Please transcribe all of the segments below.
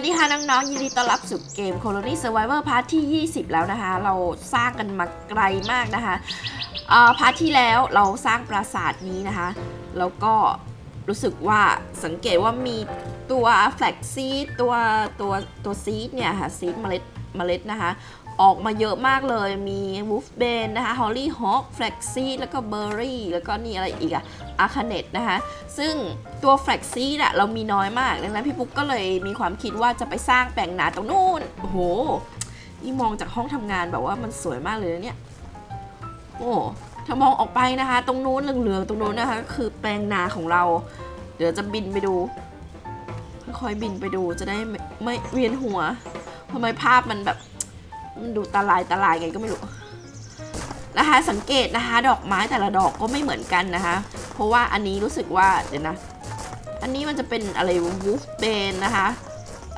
วัสดีค่ะน้องๆ ยินดีต้อนรับสู่เกม Colony Survivor Part ที่ 20 แล้วนะคะ เราสร้างกันมาไกลมากนะคะอ่อพาร์ทที่แล้วเราสร้างปราสาทนี้นะคะ แล้วก็รู้สึกว่าสังเกตว่ามีตัวแฟลกซีดตัวตัวตัวซีดเนี่ยค่ะซีดเมล็ดเมล็ดนะคะ ออกมาเยอะมากเลย มี w o l f b a n นะคะ Holly Hawk Flaxseed แล้วก็ Berry แล้วก็นี่อะไรอีกอะ a r c a n e t นะคะ ซึ่งตัว Flaxseed อะเรามีน้อยมาก ดังนั้นพี่ปุ๊กก็เลยมีความคิดว่าจะไปสร้างแปลงนาตรงนู้น โอ้โหนี่มองจากห้องทำงานแบบว่ามันสวยมากเลยนะเนี่ย โอ้ถ้ามองออกไปนะคะ ตรงนู้นเหลืองๆตรงนู้นนะคะก็คือแปลงนาของเรา เดี๋ยวจะบินไปดูค่อยๆบินไปดูจะได้ไม่ไม่เวียนหัวทำไมภาพมันแบบ มันดูตาลายตาลายไงก็ไม่รู้นะคะ สังเกตนะคะ ดอกไม้แต่ละดอกก็ไม่เหมือนกันนะคะ เพราะว่าอันนี้รู้สึกว่าเดี๋ยวนะ อันนี้มันจะเป็นอะไรวูฟเบนนะคะ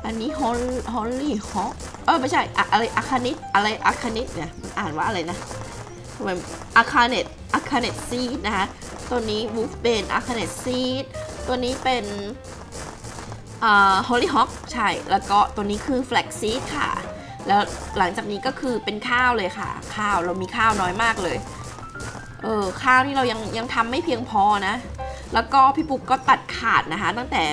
อันนี้ฮอลฮอลลี่ฮอเออไม่ใช่อะอะไรอะคานิตอะไรอะคานิตเนี่ยมันอ่านว่าอะไรนะทำไมอะคาเนตอะคาเนตซีดนะคะ ตัวนี้วูฟเบนอะคาเนตซีดตัวนี้เป็นอ่าฮอลลี่ฮอคใช่ แล้วก็ตัวนี้คือแฟลกซีดค่ะ แล้วหลังจากนี้ก็คือเป็นข้าวเลยค่ะ ข้าวเรามีข้าวน้อยมากเลย เออข้าวนี่เรายังยังทำไม่เพียงพอนะ แล้วก็พี่ปุ๊กก็ตัดขาดนะคะ ตั้งแต่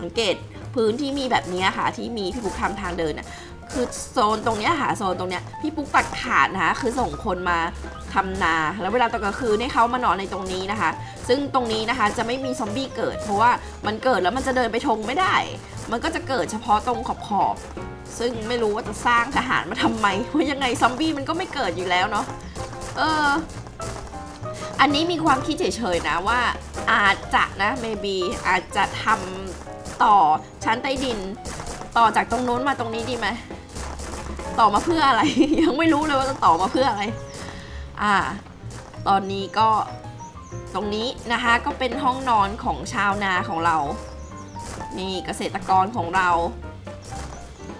สังเกตพื้นที่มีแบบนี้ค่ะ ที่มีพี่ปุ๊กทำทางเดินน่ะ คือโซนตรงเนี้ยค่ะโซนตรงเนี้ยพี่ปุ๊กตัดขาดนะคะคือส่งคนมาทำนา แล้วเวลาตอนกลางคืนให้เขามานอนในตรงนี้นะคะ ซึ่งตรงนี้นะคะจะไม่มีซอมบี้เกิด เพราะว่ามันเกิดแล้วมันจะเดินไปทงไม่ได้ มันก็จะเกิดเฉพาะตรงขอบขอบซึ่งไม่รู้ว่าจะสร้างทหารมาทำไมเพราะยังไงซอมบี้มันก็ไม่เกิดอยู่แล้วเนาะเอออันนี้มีความคิดเฉยๆนะว่าอาจจะนะ maybe อาจจะทำต่อชั้นใต้ดิน ต่อจากตรงโน้นมาตรงนี้ดีไหม ต่อมาเพื่ออะไร ยังไม่รู้เลยว่าจะต่อมาเพื่ออะไร อ่า ตอนนี้ก็ตรงนี้นะคะก็เป็นห้องนอนของชาวนาของเรา นี่เกษตรกรของเรา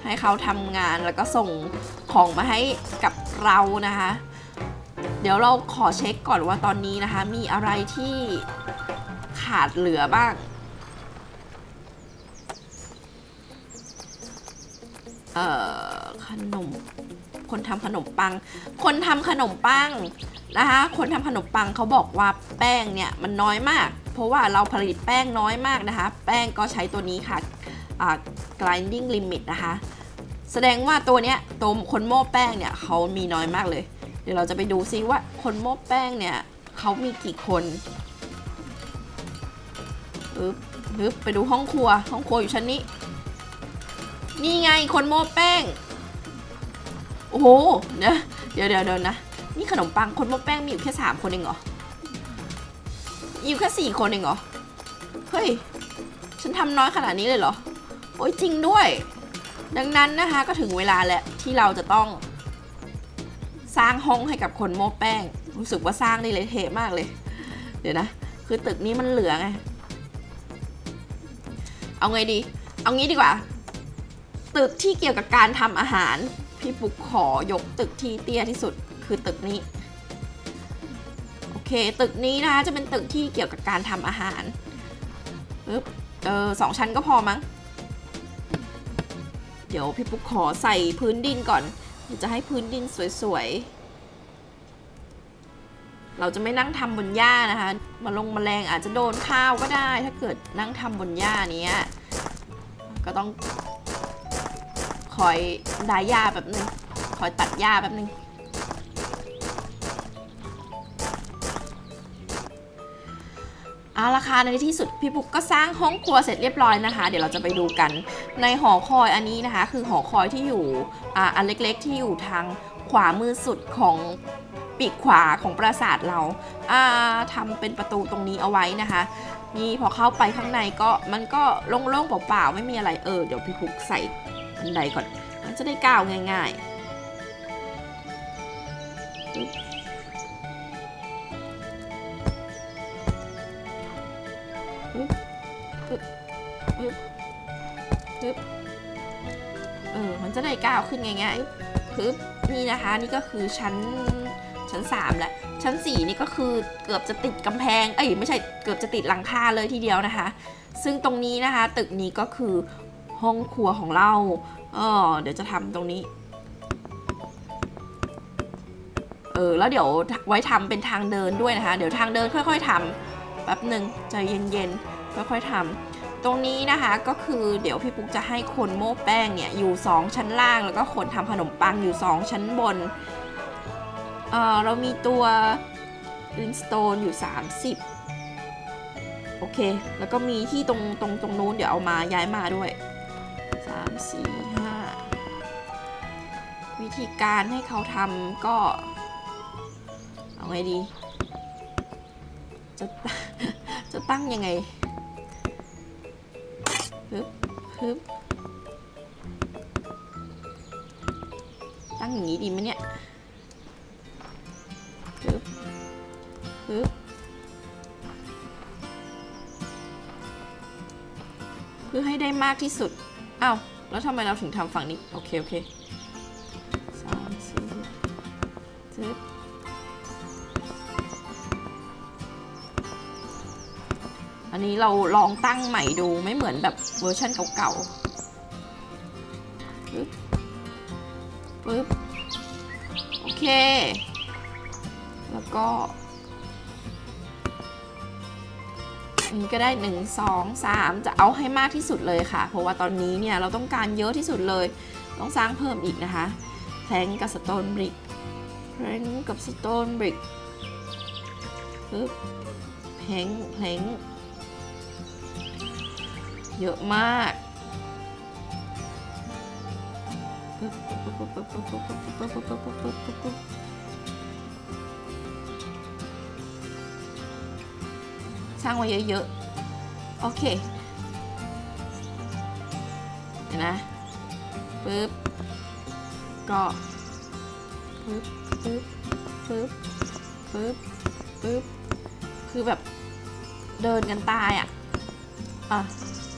ให้เขาทำงานแล้วก็ส่งของมาให้กับเรานะคะ เดี๋ยวเราขอเช็คก่อนว่าตอนนี้นะคะ มีอะไรที่ขาดเหลือบ้าง เอ่อขนม คนทำขนมปัง คนทำขนมปังนะคะ คนทำขนมปังเขาบอกว่าแป้งเนี่ยมันน้อยมาก เพราะว่าเราผลิตแป้งน้อยมากนะคะ แป้งก็ใช้ตัวนี้ค่ะ grinding limit นะคะ แสดงว่าตัวเนี้ยตัวคนโม้แป้งเนี่ยเขามีน้อยมากเลย เดี๋ยวเราจะไปดูซิว่าคนโม้แป้งเนี่ยเขามีกี่คนอึ๊บอึ๊บไปดูห้องครัว ห้องครัวอยู่ชั้นนี้ นี่ไงคนโม้แป้ง โอ้โหเดี๋ยวเดี๋ยวเดี๋ยวเดี๋ยวนะ นี่ขนมปังคนโม้แป้งมีอยู่แค่สามคนเองเหรอมีอยู่แค่สี่คนเองเหรอ เฮ้ย ฉันทำน้อยขนาดนี้เลยเหรอ โอ้ยจริงด้วย ดังนั้นนะคะก็ถึงเวลาแล้วที่เราจะต้อง สร้างห้องให้กับคนโม้แป้ง รู้สึกว่าสร้างได้เลยเทะมากเลย เดี๋ยวนะ คือตึกนี้มันเหลือไง เอาไงดี เอางี้ดีกว่า ตึกที่เกี่ยวกับการทำอาหาร พี่ปุ๊กขอยกตึกที่เตี้ยที่สุดคือตึกนี้ โอเค ตึกนี้นะคะจะเป็นตึกที่เกี่ยวกับการทำอาหารปึ๊บเออสองชั้นก็พอมั้ง เดี๋ยวพี่ปุ๊กขอใส่พื้นดินก่อนเดี๋ยวจะให้พื้นดินสวยๆ เราจะไม่นั่งทำบนหญ้านะคะ มาลงมแมลงอาจจะโดนข้าวก็ได้ ถ้าเกิดนั่งทำบนหญ้านี้ก็ต้อง อยดายหญ้าแบบนึงคอยตัดหญ้าแบบนึงเอาละค่ะในที่สุดพี่ปุ๊กก็สร้างห้องครัวเสร็จเรียบร้อยนะคะ เดี๋ยวเราจะไปดูกันในหอคอยอันนี้นะคะ คือหอคอยที่อยู่อ่าอันเล็กๆ ที่อยู่ทางขวามือสุดของปีกขวาของปราสาทเราอ่าทำเป็นประตูตรงนี้เอาไว้นะคะนี่พอเข้าไปข้างในก็มันก็โล่งๆเปล่าๆไม่มีอะไรเออเดี๋ยวพี่ปุ๊กใส่ บันไดก่อนมันจะได้ก้าวง่ายๆปึ๊บปึ๊บเออมันจะได้ก้าวขึ้นง่ายๆปึ๊บนี่นะคะนี่ก็คือชั้นชั้น3แหละชั้น 4 นี่ก็คือเกือบจะติดกำแพง เอ้ยไม่ใช่เกือบจะติดหลังคาเลยทีเดียวนะคะ ซึ่งตรงนี้นะคะ ตึกนี้ก็คือ ห้องครัวของเราเออเดี๋ยวจะทำตรงนี้ เออ แล้วเดี๋ยวไว้ทำเป็นทางเดินด้วยนะคะ เดี๋ยวทางเดินค่อย ๆทำแป๊บหนึ่งใจเย็นๆค่อยๆทำตรงนี้นะคะก็คือเดี๋ยวพี่ปุ๊กจะให้คนโม้แป้งเนี่ยอยู่ 2 ชั้นล่าง แล้วก็คนทำขนมปังอยู่ 2 ชั้นบนเออเรามีตัวลินสโตนอยู่ 30 โอเค แล้วก็มีที่ตรงตรงตรงนู้นเดี๋ยวเอามาย้ายมาด้วย 3 4 5วิธีการให้เขาทำก็ เอาไงดี จะจะตั้งยังไงฮึบฮึบตั้งอย่างนี้ดีไหมเนี่ยฮึบฮึบเพื่อให้ได้มากที่สุดอ้าว แล้วทำไมเราถึงทำฝั่งนี้ โอเคโอเคสามสี่ฮึบอันนี้เราลองตั้งใหม่ดูไม่เหมือนแบบเวอร์ชันเก่าๆปึ๊บปึ๊บ โอเค แล้วก็ อันนี้ก็ได้ 1 2 3 จะเอาให้มากที่สุดเลยค่ะ เพราะว่าตอนนี้เนี่ยเราต้องการเยอะที่สุดเลย ต้องสร้างเพิ่มอีกนะคะแพลงกับสโตนบริกแพลงกับสโตนบริกปึ๊บแพลงแพลงเยอะมาก สร้างไว้เยอะๆ โอเคเดี๋ยวนะปึ๊บ ก็ปึ๊บปึ๊บปึ๊บปึ๊บปึ๊บ คือแบบเดินกันตายอะ อะ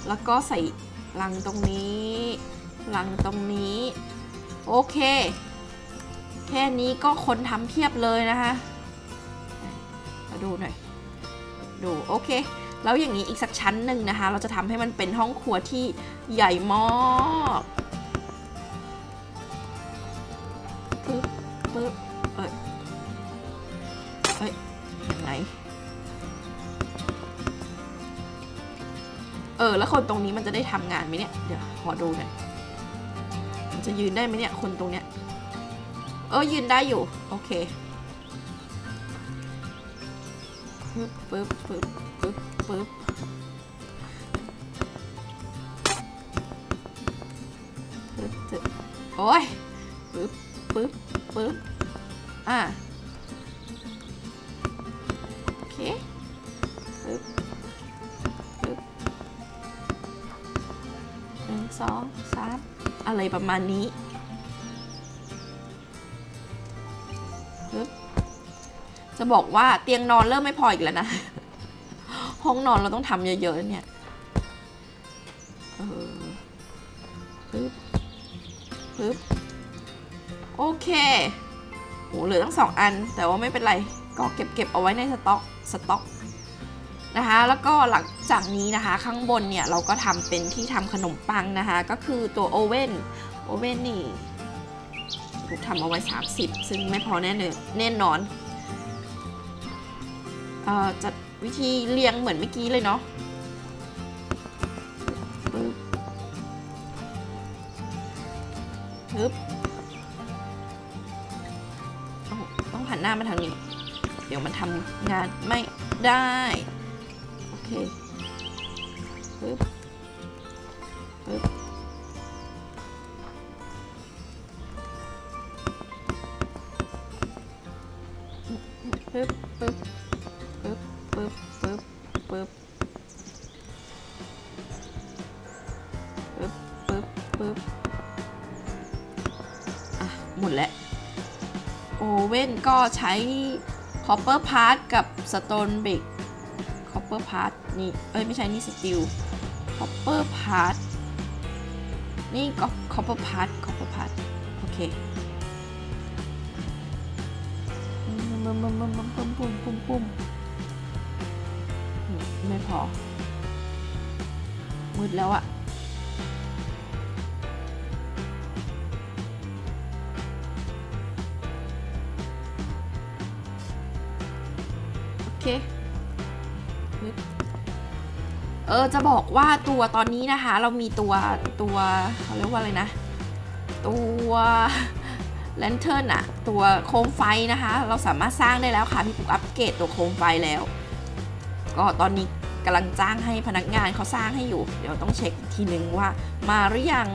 แล้วก็ใส่ลังตรงนี้ลังตรงนี้ โอเค แค่นี้ก็คนทำเพียบเลยนะคะ มาดูหน่อย ดูโอเค แล้วอย่างนี้อีกสักชั้นหนึ่งนะคะ เราจะทำให้มันเป็นห้องครัวที่ใหญ่มากปึ๊บปึ๊บเอ้ยเอ้ยยังไงเออ แล้วคนตรงนี้มันจะได้ทำงานไหมเนี่ย เดี๋ยวขอดูหน่อยมันจะยืนได้ไหมเนี่ย คนตรงเนี้ย เออยืนได้อยู่ โอเค ปึ๊บปึ๊บปึ๊บปึ๊บปึ๊บปึ๊บปึ๊บโอ้ยปึ๊บปึ๊บปึ๊บอะโอเคปึ๊บหนึ่งสองสามอะไรประมาณนี้ จะบอกว่าเตียงนอนเริ่มไม่พออีกแล้วนะ ห้องนอนเราต้องทำเยอะๆเนี่ยเออปึ๊บปึ๊บโอเคโหเหลือตั้งสองอัน แต่ว่าไม่เป็นไรก็เก็บเก็บเอาไว้ในสต็อกสต็อกนะคะแล้วก็หลังจากนี้นะคะข้างบนเนี่ยเราก็ทำเป็นที่ทำขนมปังนะคะ ก็คือตัวโอเว่นโอเว่นนี่ถูกทำเอาไว้ 30 ซึ่งไม่พอแน่เลยแน่นอน จัดวิธีเรียงเหมือนเมื่อกี้เลยเนาะปึ๊บปึ๊บต้องหันหน้ามาทางนี้ เดี๋ยวมันทำงานไม่ได้ โอเคปึ๊บ ก็ใช้ copper part กับ stone brick copper part นี่ เอ้ย ไม่ใช่นี่สตีล copper part นี่ก็ copper part copper part โอเคปุ่มปุ่มปุ่มปุ่มปุ่มปุ่มปุ่มไม่พอ มืดแล้วอะ เค เออจะบอกว่าตัวตอนนี้นะคะ เรามีตัวตัวเขาเรียกว่าอะไรนะ ตัวแลนเทิร์นอะตัวโคมไฟนะคะ เราสามารถสร้างได้แล้วค่ะ พี่ปุ๊กอัปเกรดตัวโคมไฟแล้ว ก็ตอนนี้กำลังจ้างให้พนักงานเขาสร้างให้อยู่ เดี๋ยวต้องเช็คอีกทีนึงว่ามาหรือยัง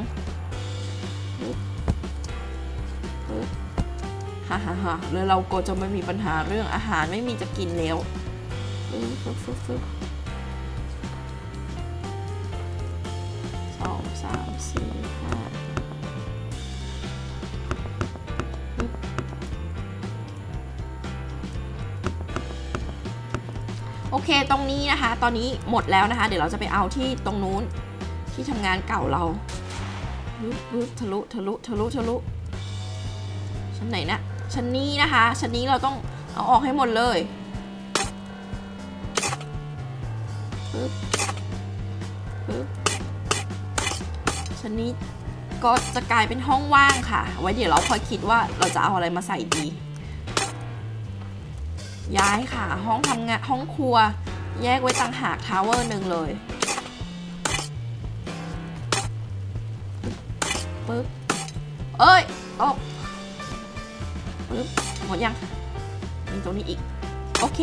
ฮ่าฮ่าฮ่าแล้วเราก็จะไม่มีปัญหาเรื่องอาหารไม่มีจะกินแล้วปึ๊บปึ๊บปึ๊บสองสามสี่ห้าโอเคตรงนี้นะคะ ตอนนี้หมดแล้วนะคะ เดี๋ยวเราจะไปเอาที่ตรงนู้นที่ทำงานเก่าเราปึ๊บปึ๊บทะลุทะลุทะลุทะลุชั้นไหนนะ ชั้นนี้นะคะ ชั้นนี้เราต้องเอาออกให้หมดเลยปึ๊บปึ๊บชั้นนี้ก็จะกลายเป็นห้องว่างค่ะ ไว้เดี๋ยวเราค่อยคิดว่าเราจะเอาอะไรมาใส่ดี ย้ายค่ะ ห้องทำงานห้องครัว แยกไว้ต่างหากทาวเวอร์หนึ่งเลยปึ๊บเอ้ยตก ปึ๊บหมดยังมีตรงนี้อีก โอเค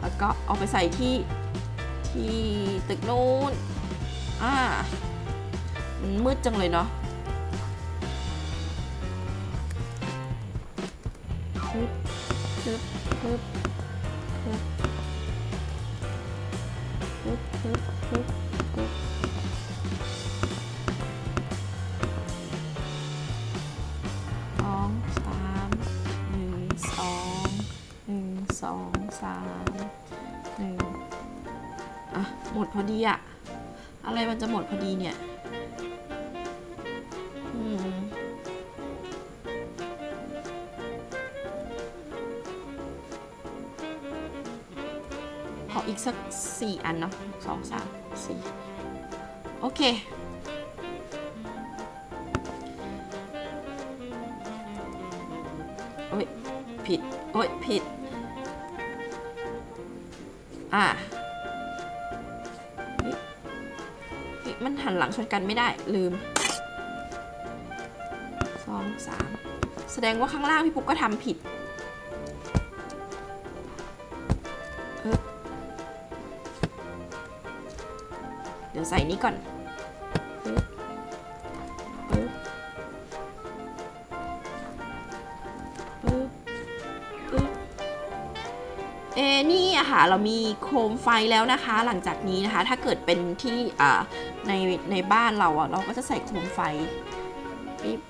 แล้วก็เอาไปใส่ที่ที่ตึกนู้นอ่ามันมืดจังเลยเนาะปึ๊บปึ๊บปึ๊บ มดพอดีอะอะไรมันจะหมดพอดีเนี่ยอขออีกสักสี่อันเนาะสองสามสี่โอเค โอ้ย ผิด โอ้ย ผิด อ่า หันหลังชนกันไม่ได้ลืมสองสามแสดงว่าข้างล่างพี่ปุ๊กก็ทำผิดเดี๋ยวใส่นี้ก่อน ค่ะเรามีโคมไฟแล้วนะคะ หลังจากนี้นะคะ ถ้าเกิดเป็นที่ในในบ้านเราอะเราก็จะใส่โคมไฟปิ๊บ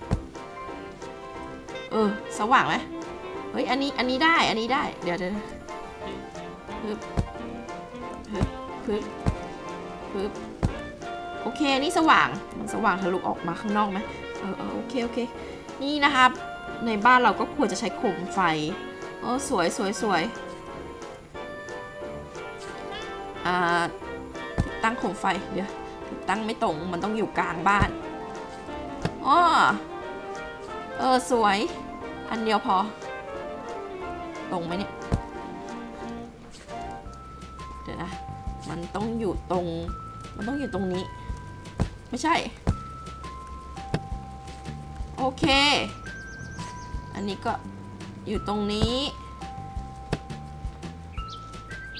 เออสว่างไหมเฮ้ยอันนี้อันนี้ได้อันนี้ได้เดี๋ยวเดี๋ยวปึ๊บปึ๊บปึ๊บปึ๊บโอเคนี่สว่างมันสว่างทะลุออกมาข้างนอกไหมเออเออโอเคโอเคนี่นะครับในบ้านเราก็ควรจะใช้โคมไฟเออสวยสวยสวยอ่า ติดตั้งโคมไฟเดี๋ยวติดตั้งไม่ตรงมันต้องอยู่กลางบ้านอ๋อเออสวย อันเดียวพอ ตรงไหมเนี่ย เดี๋ยวนะ มันต้องอยู่ตรง มันต้องอยู่ตรงนี้ ไม่ใช่ โอเค อันนี้ก็อยู่ตรงนี้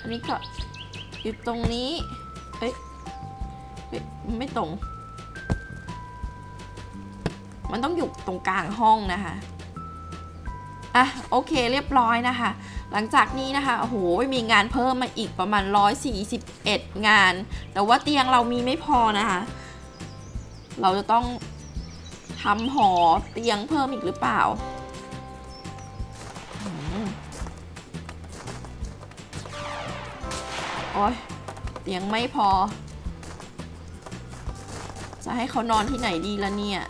อันนี้ก็ อยู่ตรงนี้เฮ้ยเฮ้ยมันไม่ตรง มันต้องอยู่ตรงกลางห้องนะคะ อะโอเคเรียบร้อยนะคะ หลังจากนี้นะคะ โอ้โห มีงานเพิ่มมาอีกประมาณ 141 งาน แต่ว่าเตียงเรามีไม่พอนะคะ เราจะต้องทำหอเตียงเพิ่มอีกหรือเปล่า อ้ยเตียงไม่พอ จะให้เขานอนที่ไหนดีละเนี่ย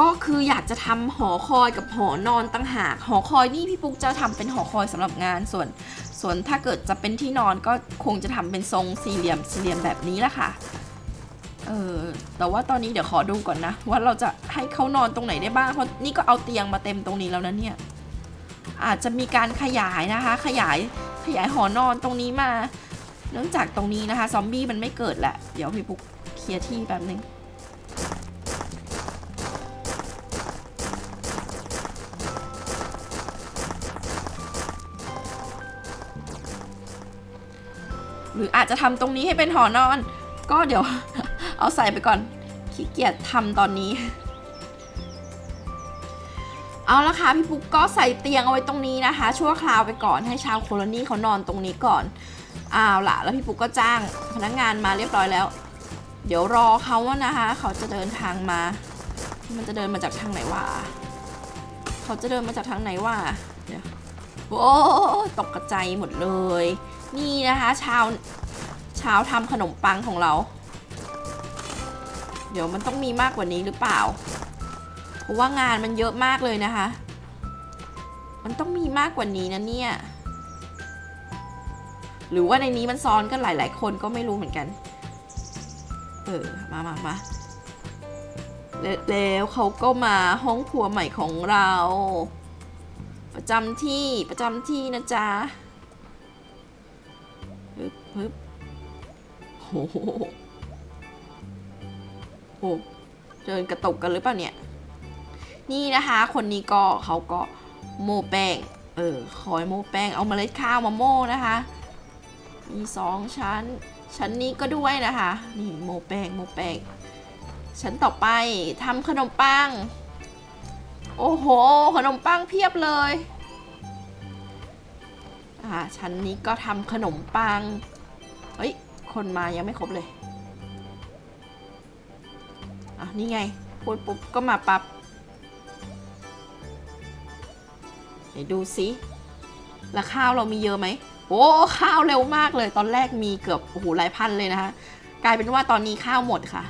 ก็คืออยากจะทำหอคอยกับหอนอนตั้งหาก หอคอยนี่พี่ปุ๊กจะทำเป็นหอคอยสำหรับงานส่วน ส่วนถ้าเกิดจะเป็นที่นอนก็คงจะทำเป็นทรงสี่เหลี่ยมสี่เหลี่ยมแบบนี้แหละค่ะ เออแต่ว่าตอนนี้เดี๋ยวขอดูก่อนนะ ว่าเราจะให้เขานอนตรงไหนได้บ้างเพราะนี่ก็เอาเตียงมาเต็มตรงนี้แล้วนะเนี่ย อาจจะมีการขยายนะคะ ขยายขยายหอนอนตรงนี้มา เนื่องจากตรงนี้นะคะ ซอมบี้มันไม่เกิดแหละ เดี๋ยวพี่ปุ๊กเคลียร์ที่แป๊บนึงหรืออาจจะทำตรงนี้ให้เป็นหอนอน ก็เดี๋ยว เอาใส่ไปก่อนขี้เกียจทำตอนนี้ เอาละค่ะพี่ปุ๊กก็ใส่เตียงเอาไว้ตรงนี้นะคะ ชั่วคราวไปก่อนให้ชาวโคโลนีเขานอนตรงนี้ก่อนเอาละแล้วพี่ปุ๊กก็จ้างพนักงานมาเรียบร้อยแล้ว เดี๋ยวรอเขาอะนะคะ เขาจะเดินทางมา มันจะเดินมาจากทางไหนวะเขาจะเดินมาจากทางไหนวะเดี๋ยวโอ้ตกกระใจหมดเลย นี่นะคะ ชาวชาวทำขนมปังของเรา เดี๋ยวมันต้องมีมากกว่านี้หรือเปล่า เพราะว่างานมันเยอะมากเลยนะคะ มันต้องมีมากกว่านี้นะเนี่ย หรือว่าในนี้มันซ้อนกันหลาย ๆ คนก็ไม่รู้เหมือนกัน เออ มามามาแล้วแล้วเขาก็มาห้องครัวใหม่ของเรา ประจำที่ประจำที่นะจ๊ะฮึบฮึบโอ้โห โอ้เดินกระตกกันหรือเปล่าเนี่ย นี่นะคะ คนนี้ก็เขาก็โมแป้ง เออคอยโมแป้ง เอาเมล็ดข้าวมาโม่นะคะ มีสองชั้น ชั้นนี้ก็ด้วยนะคะ นี่โมแป้งโมแป้ง ชั้นต่อไปทำขนมปัง โอ้โห ขนมปังเพียบเลยอ่าชั้นนี้ก็ทำขนมปัง เฮ้ย คนมายังไม่ครบเลย อะนี่ไงพูดปุ๊บก็มาปับ๊บเดี๋ยวดูสิแล้วข้าวเรามีเยอะไหมโอ้ข้าวเร็วมากเลย ตอนแรกมีเกือบโอ้โหหลายพันเลยนะคะ กลายเป็นว่าตอนนี้ข้าวหมดค่ะ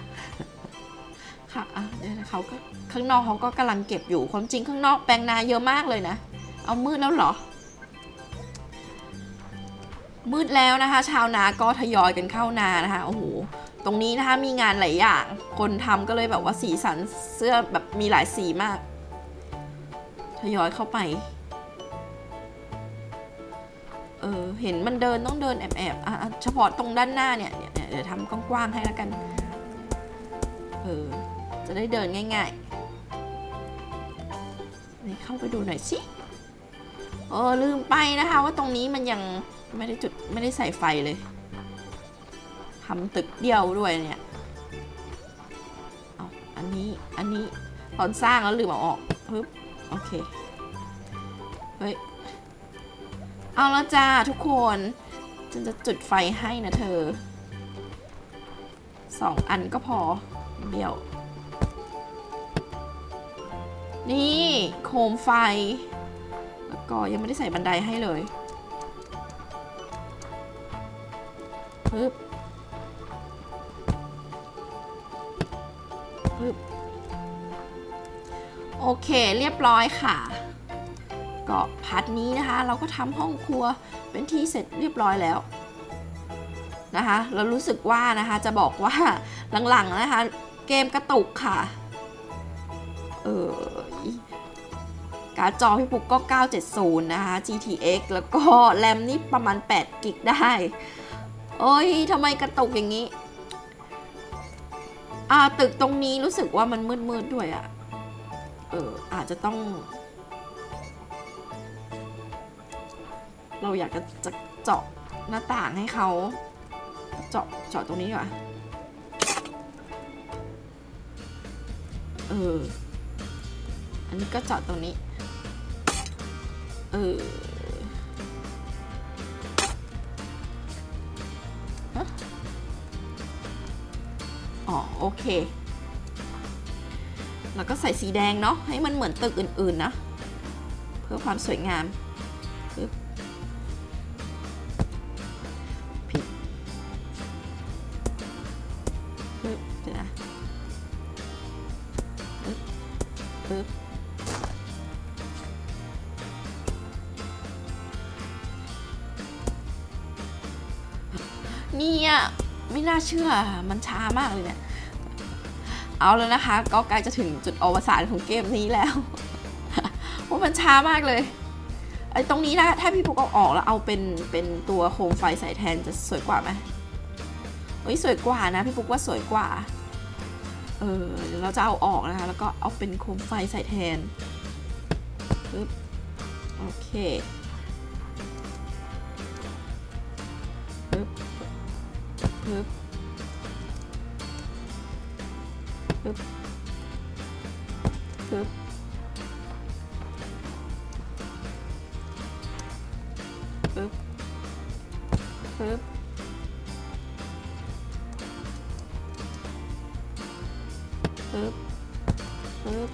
ค่ะอะเดี๋ยวเขาก็ข้างนอกเขาก็กำลังเก็บอยู่ความจริงข้างนอกแปลงนาเยอะมากเลยนะ เอามืดแล้วเหรอ มืดแล้วนะคะ ชาวนาก็ทยอยกันเข้านานะคะโอ้โห ตรงนี้นะคะมีงานหลายอย่าง คนทำก็เลยแบบว่าสีสันเสื้อแบบมีหลายสีมาก ทยอยเข้าไป เออเห็นมันเดินต้องเดินแอบแอบๆอะเฉพาะตรงด้านหน้าเนี่ยเนี่ยเนี่ยเดี๋ยวทำกว้างๆให้แล้วกัน เออ จะได้เดินง่ายๆนี่เข้าไปดูหน่อยสิเออลืมไปนะคะว่าตรงนี้มันยังไม่ได้จุดไม่ได้ใส่ไฟเลย ทำตึกเดียวด้วยเนี่ยเอาอันนี้อันนี้ตอนสร้างแล้วลืมเอาออกปึ๊บโอเคเฮ้ยเอาละจ้าทุกคนฉันจะจุดไฟให้นะเธอสองอันก็พอเดียว นี่โคมไฟ แล้วก็ยังไม่ได้ใส่บันไดให้เลยปึ๊บ ปึ๊บโอเคเรียบร้อยค่ะก็พาร์ทนี้นะคะ เราก็ทำห้องครัวเป็นที่เสร็จเรียบร้อยแล้วนะคะ เรารู้สึกว่านะคะจะบอกว่าหลังๆนะคะ เกมกระตุกค่ะเออการ์ดจอพี่ปุ๊กก็ 970 นะคะ GTX แล้วก็แรมนี่ประมาณ8กิกได้เอ้ยทำไมกระตุกอย่างนี้ อ่าตึกตรงนี้รู้สึกว่ามันมืดๆด้วยอะ่ะ เอออาจจะต้อง เราอยากจะจะเจาะหน้าต่างให้เขาเจาะเจาะตรงนี้ก่อนเออ อันนี้ก็เจาะตรงนี้ เออ อ๋อโอเค แล้วก็ใส่สีแดงเนาะให้มันเหมือนตึกอื่นๆนะ เพื่อความสวยงามปึ๊บผิดปึ๊บเดี๋ยวนะปึ๊บปึ๊บเนี่ย ไม่น่าเชื่อมันช้ามากเลยเนี่ย เอาแล้วนะคะ ก็ใกล้จะถึงจุดอวสานของเกมนี้แล้วว่ามันช้ามากเลยไอ้ตรงนี้นะถ้าพี่ปุ๊กเอาออกแล้วเอาเป็นเป็นตัวโคมไฟใส่แทนจะสวยกว่าไหมเฮ้ยสวยกว่านะพี่ปุ๊กว่าสวยกว่าเออเดี๋ยวเราจะเอาออกนะคะ แล้วก็เอาเป็นโคมไฟใส่แทนปึ๊บโอเค ปึ๊บปึ๊บปึ๊บปึ๊บปึ๊บปึ๊บปึ๊บ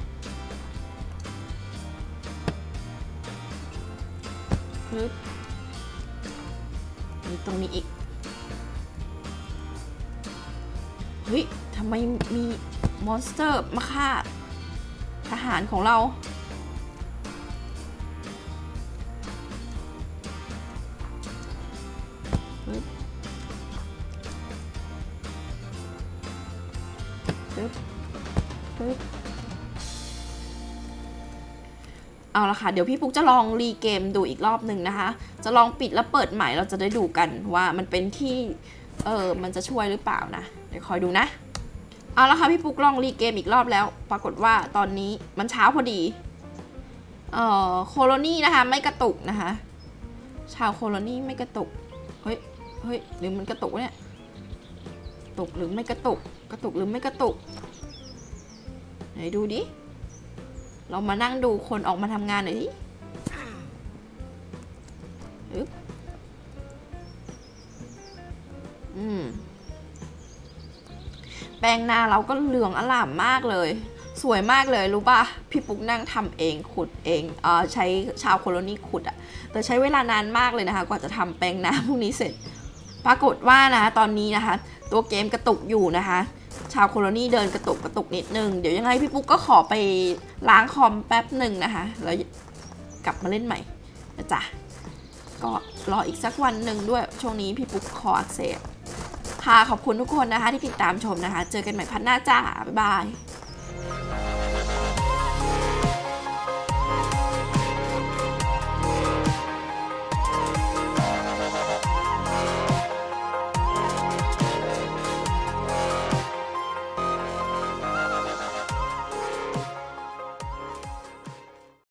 อนสเตอร์มาฆ่าทหารของเรา เอาละค่ะ เดี๋ยวพี่ปุ๊กจะลองรีเกมดูอีกรอบหนึ่งนะคะ จะลองปิดแล้วเปิดใหม่เราจะได้ดูกันว่ามันเป็นที่ เออ มันจะช่วยหรือเปล่านะ เดี๋ยวคอยดูนะ เอาละค่ะพี่ปุ๊กลองรีเกมอีกรอบแล้ว ปรากฏว่าตอนนี้มันเช้าพอดี เอ่อโคโลนี่นะคะ ไม่กระตุกนะคะ ชาวโคโลนี่ไม่กระตุก เฮ้ย เฮ้ย หรือมันกระตุกเนี่ยตกหรือไม่กระตุก กระตุกหรือไม่กระตุก ไหนดูดิ เรามานั่งดูคนออกมาทำงานหน่อยดิอืม ปรงหน้าเราก็เหลืองอล่ามมากเลย สวยมากเลยรู้ป่ะ พี่ปุ๊กนั่งทำเองขุดเองเออใช้ชาวโคโลนีขุดอะแต่ใช้เวลานานมากเลยนะคะ กว่าจะทำแปรงหน้าพวกนี้เสร็จ ปรากฏว่านะคะตอนนี้นะคะ ตัวเกมกระตุกอยู่นะคะ ชาวโคโลนีเดินกระตุกกระตุกนิดนึง เดี๋ยวยังไงพี่ปุ๊กก็ขอไปล้างคอมแป๊บหนึ่งนะคะ แล้วกลับมาเล่นใหม่นะจ๊ะก็รออีกสักวันหนึ่งด้วยช่วงนี้พี่ปุ๊กคออักเสบ ค่ะขอบคุณทุกคนนะคะที่ติดตามชมนะคะ เจอกันใหม่พัดหน้าจ้าบ๊ายบาย